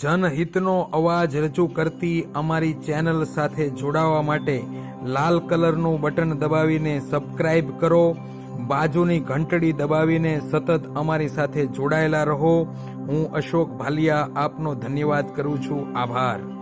જનહિતનો અવાજ રજૂ કરતી અમારી ચેનલ સાથે જોડાવા માટે લાલ કલરનું બટન દબાવીને સબસ્ક્રાઇબ કરો, બાજુની ઘંટડી દબાવીને સતત અમારી સાથે જોડાયેલા રહો. હું અશોક ભાલિયા આપનો ધન્યવાદ કરું છું. આભાર.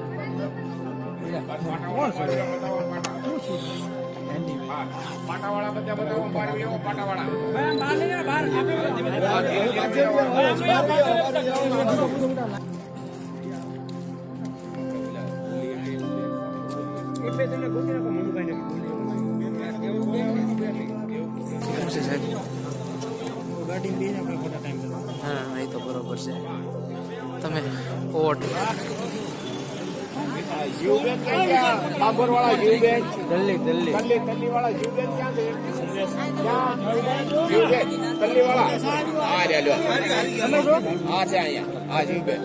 હા એ તો બરોબર છે. તમે ઓટ જીવબેન ક્યાં ગયા બાબરવાળા જીવબેન દલ્લી દલ્લી તલ્લી તલ્લીવાળા જીવબેન ક્યાં છે. ક્યાં? જીવબેન તલ્લીવાળા આ રે લ્યો આ છે અહીંયા જીવબેન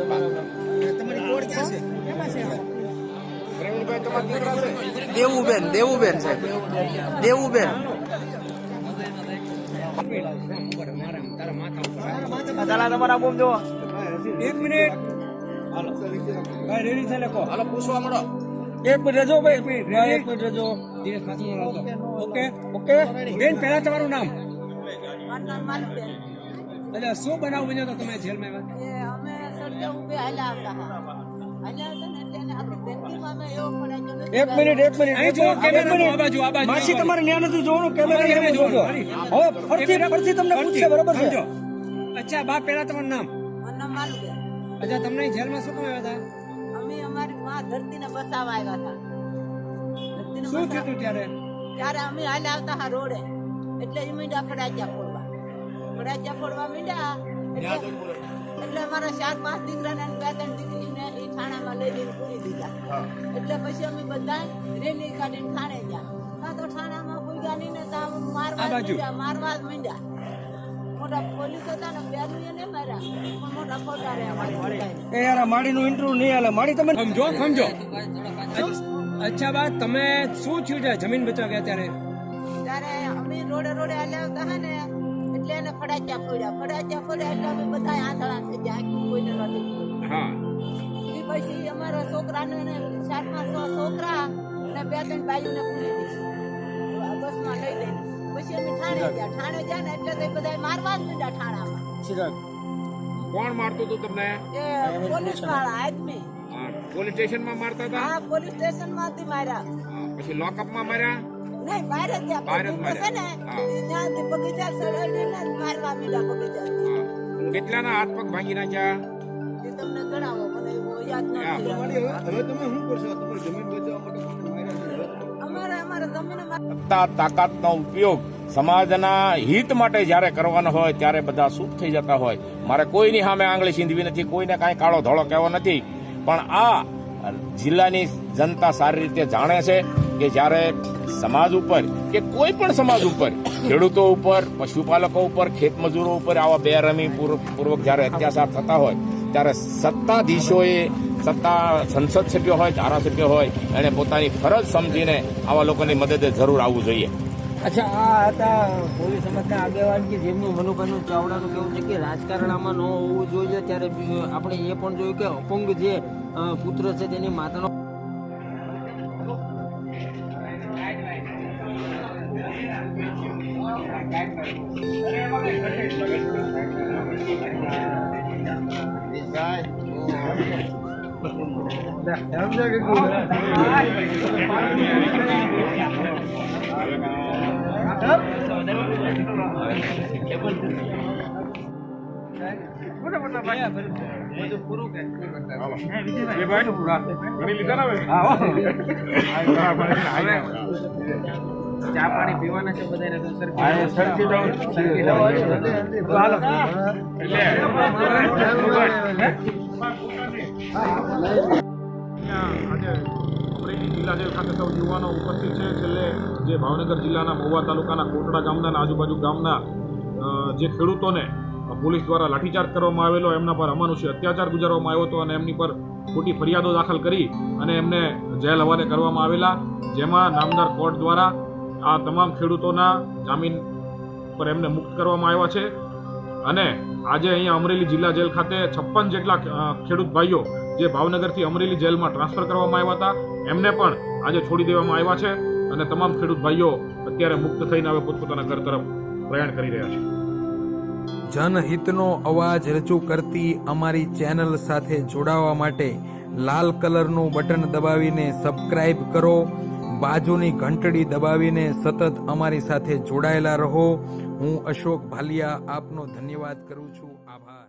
પ્રવીણભાઈ તમારા દીકરા છે દેવુબેન દેવુબેન સાહેબ દેવુબેન એક મિનિટ. હાલો. ભાઈ રેડી થઈ લખો હાલો પૂછવા મળો એક મિનિટ રજો ભાઈ એક મિનિટ? એક મિનિટ રજો દિનેશ માથું ઓકે ઓકે બેન પહેલા તમારું નામ? એટલે શું બનાવ બન્યો તો તમે જેલમાં આવ્યા? એ અમે સળિયા ઉભે હાલ્યા આવતા એક મિનિટ એક મિનિટ. અહીં જો કેમેરા આ બાજુ આ બાજુ. માસી તમારે ન્યા નથી જોવાનું કેમેરા જોજો હવે ફરતી ફરતી તમને પૂછશે બરોબર છે? અચ્છા બા પહેલા તમારું નામ? અચ્છા તમને જેલમાં શું કામ આવ્યા હતા? અમે અમારી માં ધરતીને બસાવવા આવ્યા હતા. ધરતીને શું થયું હતું ત્યારે? ત્યારે અમે હાલ આવતા હા રોડે. એટલે એ મીંડા ફડાજ્યા ફોડવા. ફડાજ્યા ફોડવા મીંડા એટલે એટલે અમારા ચાર પાંચ દીકરાને અને બે ત્રણ દીકરીને એ થાણામાં લઈ જઈને પૂરી દીધા. એટલે પછી અમે બધા રેલી કાઢીને થાણે ગયા. કાં તો થાણામાં કોઈ નહીં ને મારવા માંડ્યા, મારવા જ માંડ્યા મોટા પોલીસ હતા ને બેનું એને માર્યા. પણ મોટા ખોટા રહ્યા એ યાર માડીનું ઇન્ટરવ્યુ નહીં હાલે. માડી તમે સમજો સમજો. અચ્છા બા તમે શું થયું છે? જમીન બચવા ગયા ત્યારે? ત્યારે અમે રોડે રોડે આવતા ને એટલે એને ફડાચ્યા ફોડ્યા. ફડાચ્યા ફોડ્યા એટલે અમે બધા આંધળા થઈ ગયા. કોઈને નથી હા. એ પછી અમારા છોકરાને ને ચાર પાંચ છોકરા અને બે ત્રણ ભાઈઓને પૂરી દીધી બસમાં લઈ લઈને. પછી અમે ઠાણે ગયા. ઠાણે ગયા ને એટલે તો બધા મારવા જ માંડ્યા ઠાણામાં. કોણ મારતું હતું તમને? એ પોલીસવાળા આદમી. હા, પોલીસ સ્ટેશનમાં મારતા હતા? હા પોલીસ સ્ટેશનમાંથી માર્યા પછી લોકઅપમાં માર્યા? નહીં બહાર જ ગયા બહાર જ ને માર્યા. ત્યાંથી બગીચા સળાવીને જ મારવા માંડ્યા બગીચા. કેટલાના હાથ પગ ભાંગી નાખ્યા? તમને ગણાવો મને એવું યાદ હા. નથી. અમારે અમારે જમીન સત્તા તાકાતનો ઉપયોગ સમાજના હિત માટે જ્યારે કરવાનો હોય, ત્યારે બધા સુખ થઈ જતા હોય. મારે કોઈની સામે આંગળી સીંધવી નથી, કોઈને કાંઈ કાળો ધોળો કહેવો નથી. પણ આ જિલ્લાની જનતા સારી રીતે જાણે છે કે જ્યારે સમાજ ઉપર કે કોઈ પણ સમાજ ઉપર, ખેડૂતો ઉપર, પશુપાલકો ઉપર, ખેતમજૂરો ઉપર આવા બેરમી પૂર્વ- પૂર્વક જ્યારે અત્યાચાર થતા હોય, ત્યારે સત્તાધીશોએ સત્તા સંસદ સભ્યો હોય, ધારાસભ્યો હોય, એણે પોતાની ફરજ સમજીને આવા લોકોની મદદે જરૂર આવવું જોઈએ અચ્છા, આ હતા પોલીસ સમાજના આગેવાન કે જેમનું મનુભાઈનું ચાવડાનું કેવું છે કે રાજકારણમાં ન હોવું જોઈએ, ત્યારે આપણે એ પણ જોયું કે અપંગ જે પુત્ર છે તેની માતાનો Right. ચા પાણી પીવાના છે બધાને તો સરકી સરકી જાવ સરકી જાવ હાલો એટલે આજે અમરેલી જિલ્લા જેલ ખાતે સૌ યુવાનો ઉપસ્થિત છે છેલ્લે જે ભાવનગર જિલ્લાના મહુવા તાલુકાના કોટડા ગામના આજુબાજુ ગામના જે ખેડૂતોને પોલીસ દ્વારા લાઠીચાર્જ કરવામાં આવેલો એમના પર અમાનુષી અત્યાચાર ગુજારવામાં આવ્યો હતો અને એમની પર ખોટી ફરિયાદો દાખલ કરી અને એમને જેલ હવાલે કરવામાં આવેલા જેમાં નામદાર કોર્ટ દ્વારા આ તમામ ખેડૂતોના જામીન પર એમને મુક્ત કરવામાં આવ્યા છે અને આજે અહીંયા અમરેલી જિલ્લા જેલ ખાતે છપ્પન જેટલા ખેડૂત ભાઈઓ જે ભાવનગરથી અમરેલી જેલમાં ટ્રાન્સફર કરવામાં આવ્યા હતા, એમને પણ આજે છોડી દેવામાં આવ્યા છે અને તમામ ખેડૂત ભાઈઓ અત્યારે મુક્ત થઈને હવે પોતપોતાના ઘર તરફ પ્રયાણ કરી રહ્યા છે. જનહિતનો અવાજ રજૂ કરતી અમારી ચેનલ સાથે જોડાવા માટે લાલ કલરનું બટન દબાવીને સબસ્ક્રાઇબ કરો, બાજુની ઘંટડી દબાવીને સતત અમારી સાથે જોડાયેલા રહો. હું અશોક ભાલિયા આપનો ધન્યવાદ કરું છું. આભાર.